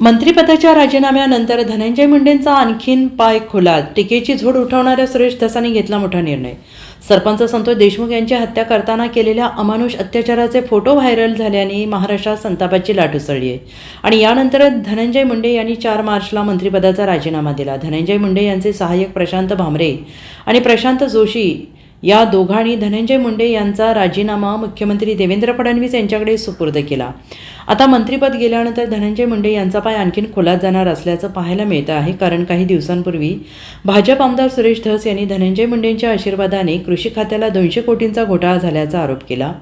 मंत्रिपदाच्या राजीनाम्यानंतर धनंजय मुंडेंचा आणखीन पाय खुला टीकेची झोड उठवणाऱ्या सुरेश धसांनी घेतला मोठा निर्णय. सरपंच संतोष देशमुख यांची हत्या करताना केलेल्या अमानुष अत्याचाराचे फोटो व्हायरल झाल्याने महाराष्ट्रात संतापाची लाट उसळली आहे. आणि यानंतर धनंजय मुंडे यांनी चार मार्चला मंत्रिपदाचा राजीनामा दिला. धनंजय मुंडे यांचे सहाय्यक प्रशांत भामरे आणि प्रशांत जोशी या दोघांनी धनंजय मुंडे यांचा राजीनामा मुख्यमंत्री देवेंद्र फडणवीस यांच्याकडे सुपूर्द केला. आता मंत्रिपद गेल्यानंतर धनंजय मुंडे यांचा पाय आणखीन खोलात जाणार असल्याचं पाहायला मिळतं आहे. कारण काही दिवसांपूर्वी भाजप आमदार सुरेश धस यांनी धनंजय मुंडेंच्या आशीर्वादाने कृषी खात्याला दोनशे कोटींचा घोटाळा झाल्याचा आरोप केला.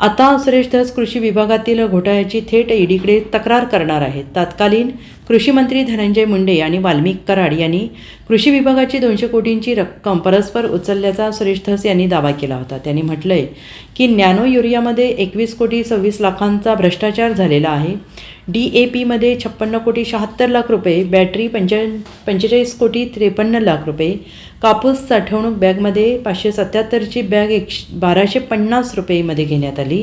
आता सुरेश धस कृषी विभागातील घोटाळ्याची थेट ईडीकडे तक्रार करणार आहेत. तत्कालीन कृषीमंत्री धनंजय मुंडे आणि वाल्मिक कराड यांनी कृषी विभागाची दोनशे कोटींची रक्कम परस्पर उचलल्याचा सुरेश धस यांनी दावा केला होता. त्यांनी म्हटलंय की नॅनो युरियामध्ये एकवीस कोटी सव्वीस लाखांचा भ्रष्टाचार झालेला आहे. डी ए पीमध्ये छप्पन्न कोटी शहात्तर लाख रुपये बॅटरी पंच्या पंचेचाळीस कोटी त्रेपन्न लाख रुपये कापूस साठवणूक बॅगमध्ये पाचशे सत्याहत्तरची बॅग एकशे बाराशे पन्नास रुपयेमध्ये घेण्यात आली.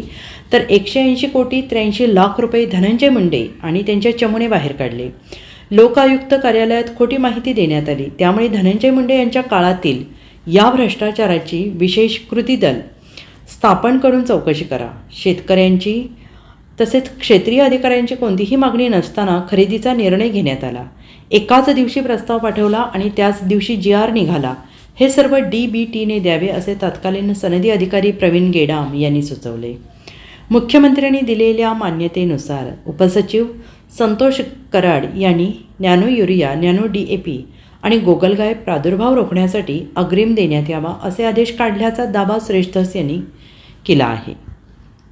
तर एकशे ऐंशी कोटी त्र्याऐंशी लाख रुपये धनंजय मुंडे आणि त्यांच्या चमुने बाहेर काढले. लोकायुक्त कार्यालयात खोटी माहिती देण्यात आली. त्यामुळे धनंजय मुंडे यांच्या काळातील या भ्रष्टाचाराची विशेष कृती दल स्थापन करून चौकशी करा. शेतकऱ्यांची तसेच क्षेत्रीय अधिकाऱ्यांची कोणतीही मागणी नसताना खरेदीचा निर्णय घेण्यात आला. एकाच दिवशी प्रस्ताव पाठवला आणि त्याच दिवशी जी आर निघाला. हे सर्व डी बी टीने द्यावे असे तत्कालीन सनदी अधिकारी प्रवीण गेडाम यांनी सुचवले. मुख्यमंत्र्यांनी दिलेल्या मान्यतेनुसार उपसचिव संतोष कराड यांनी nano urea nano D A P आणि गोगलगाय प्रादुर्भाव रोखण्यासाठी अग्रिम देण्यात यावा असे आदेश काढल्याचा दावा श्रेष्ठस यांनी केला आहे.